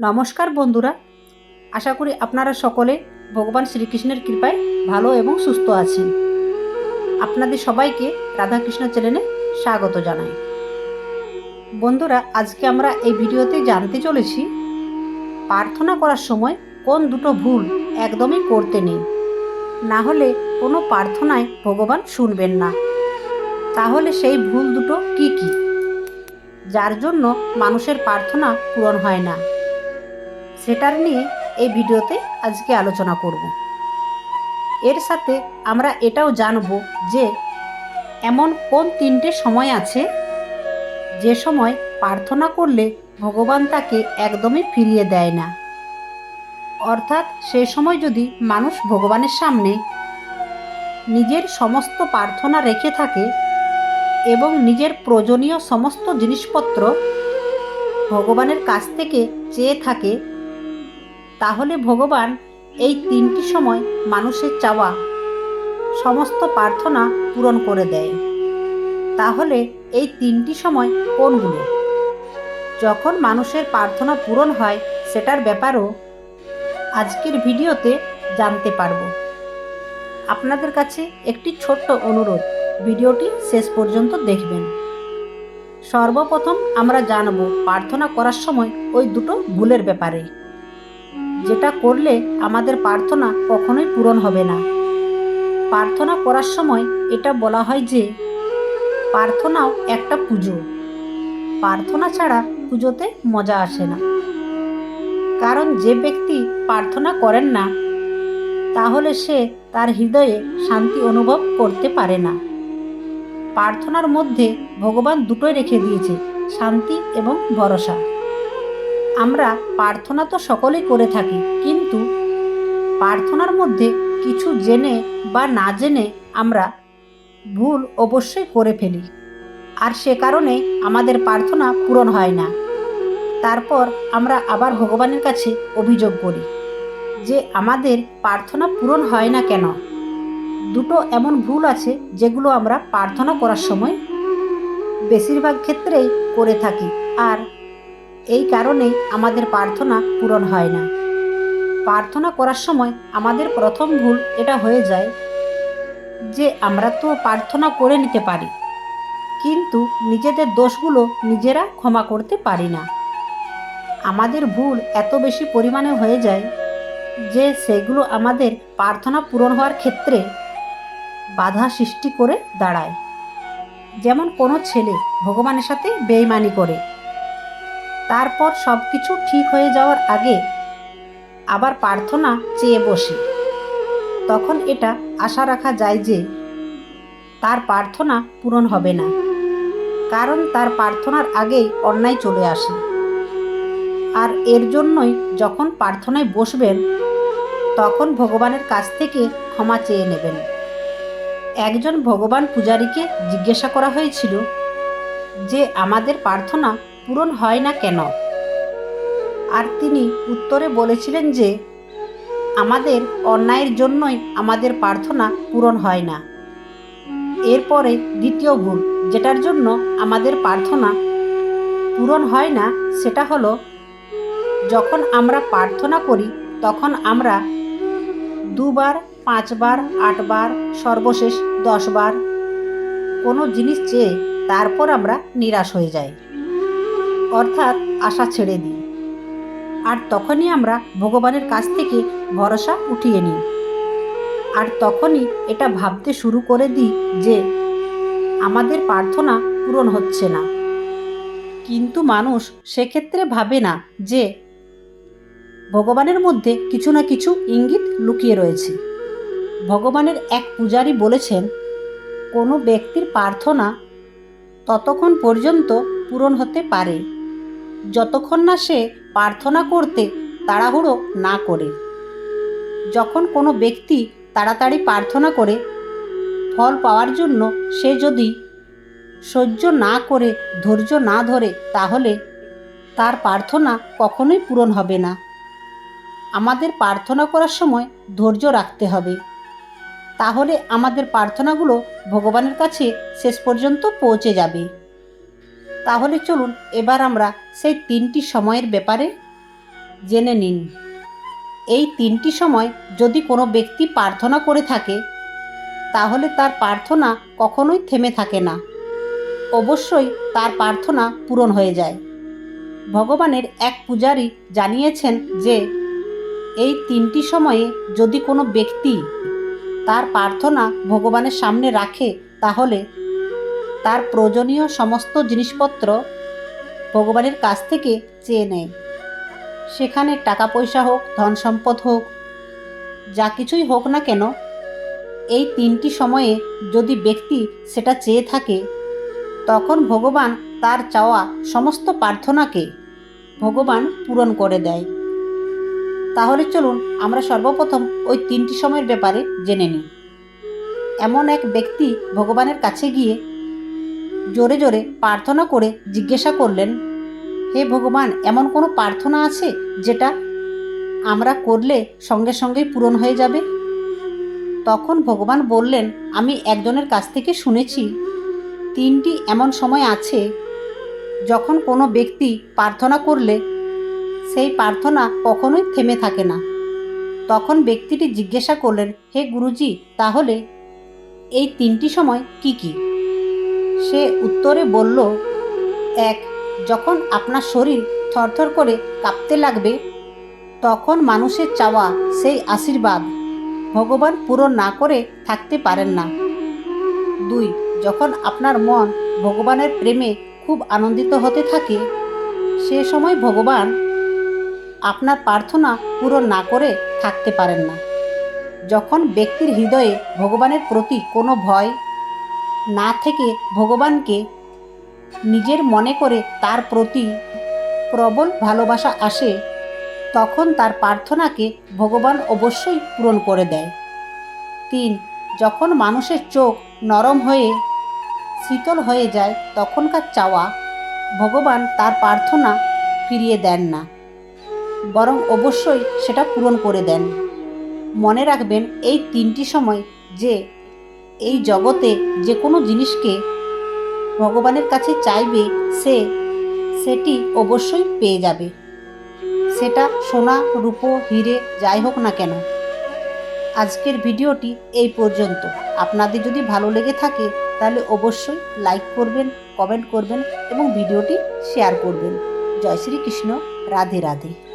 নমস্কার বন্ধুরা। আশা করি আপনারা সকলে ভগবান শ্রীকৃষ্ণের কৃপায় ভালো এবং সুস্থ আছেন। আপনাদের সবাইকে রাধাকৃষ্ণ চ্যানেলে স্বাগত জানাই। বন্ধুরা, আজকে আমরা এই ভিডিওতে জানতে চলেছি, প্রার্থনা করার সময় কোন দুটো ভুল একদমই করতে নেই। না হলে কোনো প্রার্থনায় ভগবান শুনবেন না। তাহলে সেই ভুল দুটো কি কি? যার জন্য মানুষের প্রার্থনা পূরণ হয় না। সেটার নিয়ে এই ভিডিওতে আজকে আলোচনা করব। এর সাথে আমরা এটাও জানব যে এমন কোন তিনটে সময় আছে যে সময় প্রার্থনা করলে ভগবান তাকে একদমই ফিরিয়ে দেয় না। অর্থাৎ সেই সময় যদি মানুষ ভগবানের সামনে নিজের সমস্ত প্রার্থনা রেখে থাকে এবং নিজের প্রয়োজনীয় সমস্ত জিনিসপত্র ভগবানের কাছ থেকে চেয়ে থাকে তাহলে ভগবান এই তিনটি সময় মানুষের চাওয়া সমস্ত প্রার্থনা পূরণ করে দেয়। তাহলে এই তিনটি সময় কোনগুলো? যখন মানুষের প্রার্থনা পূরণ হয়, সেটার ব্যাপারও আজকের ভিডিওতে জানতে পারব। আপনাদের কাছে একটি ছোট্ট অনুরোধ, ভিডিওটি শেষ পর্যন্ত দেখবেন। সর্বপ্রথম আমরা জানব, প্রার্থনা করার সময় ওই দুটো ভুলের ব্যাপারে। যেটা করলে আমাদের প্রার্থনা কখনোই পূরণ হবে না। প্রার্থনা করার সময় এটা বলা হয় যে, প্রার্থনাও একটা পুজো। প্রার্থনা ছাড়া পুজোতে মজা আসে না। কারণ যে ব্যক্তি প্রার্থনা করেন না, তাহলে সে তার হৃদয়ে শান্তি অনুভব করতে পারে না। প্রার্থনার মধ্যে ভগবান দুটোই রেখে দিয়েছে, শান্তি এবং ভরসা। আমরা প্রার্থনা তো সকলেই করে থাকি, কিন্তু প্রার্থনার মধ্যে কিছু জেনে বা না জেনে আমরা ভুল অবশ্যই করে ফেলি। আর সে কারণে আমাদের প্রার্থনা পূরণ হয় না। তারপর আমরা আবার ভগবানের কাছে অভিযোগ করি যে আমাদের প্রার্থনা পূরণ হয় না কেন? দুটো এমন ভুল আছে যেগুলো আমরা প্রার্থনা করার সময় বেশিরভাগ ক্ষেত্রেই করে থাকি। আর এই কারণেই আমাদের প্রার্থনা পূরণ হয় না। প্রার্থনা করার সময় আমাদের প্রথম ভুল এটা হয়ে যায় যে আমরা তো প্রার্থনা করে নিতে পারি, কিন্তু নিজেদের দোষগুলো নিজেরা ক্ষমা করতে পারি না। আমাদের ভুল এত বেশি পরিমাণে হয়ে যায় যে সেগুলো আমাদের প্রার্থনা পূরণ হওয়ার ক্ষেত্রে বাধা সৃষ্টি করে দাঁড়ায়। যেমন কোনো ছেলে ভগবানের সাথে বেইমানি করে তারপর সব কিছু ঠিক হয়ে যাওয়ার আগে আবার প্রার্থনা চেয়ে বসে। তখন এটা আশা রাখা যায় যে তার প্রার্থনা পূরণ হবে না, কারণ তার প্রার্থনার আগেই অন্যায় চলে আসে। আর এর জন্যই যখন প্রার্থনায় বসবেন, তখন ভগবানের কাছ থেকে ক্ষমা চেয়ে নেবেন। একজন ভগবান পূজারীকে জিজ্ঞাসা করা হয়েছিল যে, আমাদের প্রার্থনা পূরণ হয় না কেন? আর তিনি উত্তরে বলেছিলেন যে, আমাদের অন্যায়ের জন্যই আমাদের প্রার্থনা পূরণ হয় না। এরপরে দ্বিতীয় ভুল, যেটার জন্য আমাদের প্রার্থনা পূরণ হয় না, সেটা হলো, যখন আমরা প্রার্থনা করি, তখন আমরা দুবার, পাঁচবার, আটবার, সর্বশেষ দশবার কোনো জিনিস চেয়ে তারপর আমরা নিরাশ হয়ে যাই। অর্থাৎ আশা ছেড়ে দিই। আর তখনই আমরা ভগবানের কাছ থেকে ভরসা উঠিয়ে নিই। আর তখনই এটা ভাবতে শুরু করে দিই যে, আমাদের প্রার্থনা পূরণ হচ্ছে না। কিন্তু মানুষ সেক্ষেত্রে ভাবে না যে, ভগবানের মধ্যে কিছু না কিছু ইঙ্গিত লুকিয়ে রয়েছে। ভগবানের এক পূজারী বলেছেন, কোনো ব্যক্তির প্রার্থনা ততক্ষণ পর্যন্ত পূরণ হতে পারে। যতক্ষণ না সে প্রার্থনা করতে তাড়াহুড়ো না করে। যখন কোনো ব্যক্তি তাড়াতাড়ি প্রার্থনা করে, ফল পাওয়ার জন্য সে যদি সহ্য না করে, ধৈর্য না ধরে, তাহলে তার প্রার্থনা কখনোই পূরণ হবে না। আমাদের প্রার্থনা করার সময় ধৈর্য রাখতে হবে। তাহলে আমাদের প্রার্থনাগুলো ভগবানের কাছে শেষ পর্যন্ত পৌঁছে যাবে। তাহলে চলুন এবার আমরা সেই তিনটি সময়ের ব্যাপারে জেনে নিন। এই তিনটি সময় যদি কোনো ব্যক্তি প্রার্থনা করে থাকে, তাহলে তার প্রার্থনা কখনোই থেমে থাকে না। অবশ্যই তার প্রার্থনা পূরণ হয়ে যায়। ভগবানের এক পূজারী জানিয়েছেন যে, এই তিনটি সময়ে যদি কোনো ব্যক্তি তার প্রার্থনা ভগবানের সামনে রাখে, তাহলে তার প্রয়োজনীয় সমস্ত জিনিসপত্র ভগবানের কাছ থেকে চেয়ে নেয়। সেখানে টাকা পয়সা হোক ধন সম্পদ হোক, যা কিছুই হোক না কেন, এই তিনটি সময়ে যদি ব্যক্তি সেটা চেয়ে থাকে, তখন ভগবান তার চাওয়া সমস্ত প্রার্থনাকে ভগবান পূরণ করে দেয়। তাহলে চলুন আমরা সর্বপ্রথম ওই তিনটি সময়ের ব্যাপারে জেনে নিই। এমন এক ব্যক্তি ভগবানের কাছে গিয়ে জোরে জোরে প্রার্থনা করে জিজ্ঞাসা করলেন, হে ভগবান, এমন কোনো প্রার্থনা আছে যেটা আমরা করলে সঙ্গে সঙ্গেই পূরণ হয়ে যাবে? তখন ভগবান বললেন, আমি একজনের কাছ থেকে শুনেছি, তিনটি এমন সময় আছে যখন কোনো ব্যক্তি প্রার্থনা করলে সেই প্রার্থনা কখনোই থেমে থাকে না। তখন ব্যক্তিটি জিজ্ঞাসা করলেন, হে গুরুজি, তাহলে এই তিনটি সময় কি কি? সে উত্তরে বলল, এক, যখন আপনার শরীর থরথর করে কাঁপতে লাগবে, তখন মানুষের চাওয়া সেই আশীর্বাদ ভগবান পূরণ না করে থাকতে পারেন না। দুই, যখন আপনার মন ভগবানের প্রেমে খুব আনন্দিত হতে থাকে, সে সময় ভগবান আপনার প্রার্থনা পূরণ না করে থাকতে পারেন না। যখন ব্যক্তির হৃদয়ে ভগবানের প্রতি কোনো ভয় না থেকে ভগবানকে নিজের মনে করে তার প্রতি প্রবল ভালোবাসা আসে, তখন তার প্রার্থনাকে ভগবান অবশ্যই পূরণ করে দেয়। তিন, যখন মানুষের চোখ নরম হয়ে, শীতল হয়ে যায়, তখনকার চাওয়া ভগবান তার প্রার্থনা ফিরিয়ে দেন না, বরং অবশ্যই সেটা পূরণ করে দেন। মনে রাখবেন, এই তিনটি সময় যে এই জগতে যে কোনো জিনিসকে ভগবানের কাছে চাইবে, সে সেটি অবশ্যই পেয়ে যাবে। সেটা সোনা, রূপো, হিরে, যাই হোক না কেন। আজকের ভিডিওটি এই পর্যন্ত। আপনাদের যদি ভালো লেগে থাকে, তাহলে অবশ্যই লাইক করবেন কমেন্ট করবেন এবং ভিডিওটি শেয়ার করবেন। জয় শ্রীকৃষ্ণ। রাধে রাধে।